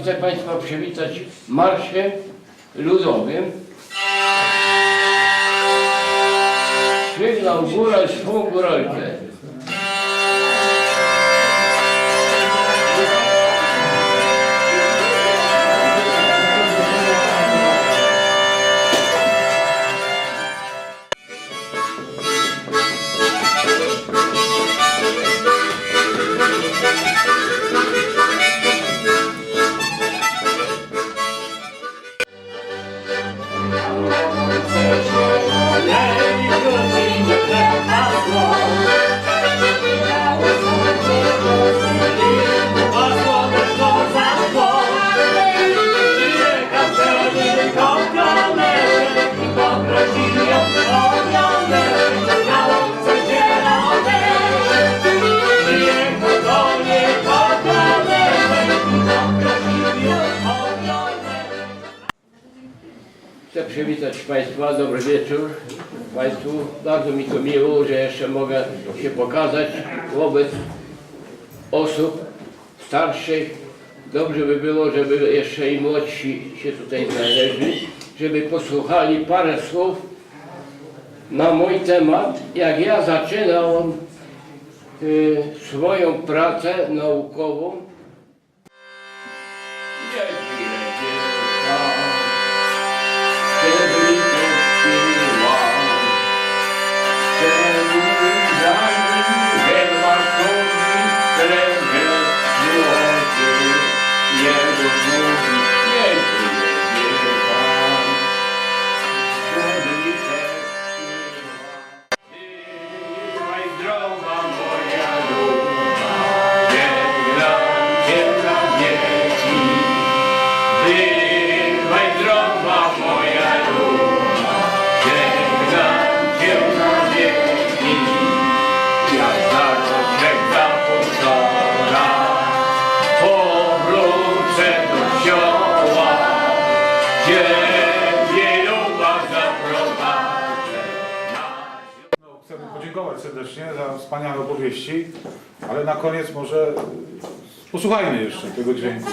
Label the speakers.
Speaker 1: Chcę Państwa przywitać marszem ludowym. Sygnał góra swą górę. Chcę przywitać Państwa, dobry wieczór Państwu. Bardzo mi to miło, że jeszcze mogę się pokazać wobec osób starszych. Dobrze by było, żeby jeszcze i młodsi się tutaj znaleźli, żeby posłuchali parę słów na mój temat, jak ja zaczynałem y, swoją pracę naukową.
Speaker 2: Podziękować serdecznie za wspaniałe opowieści, ale na koniec może posłuchajmy jeszcze tego dźwięku.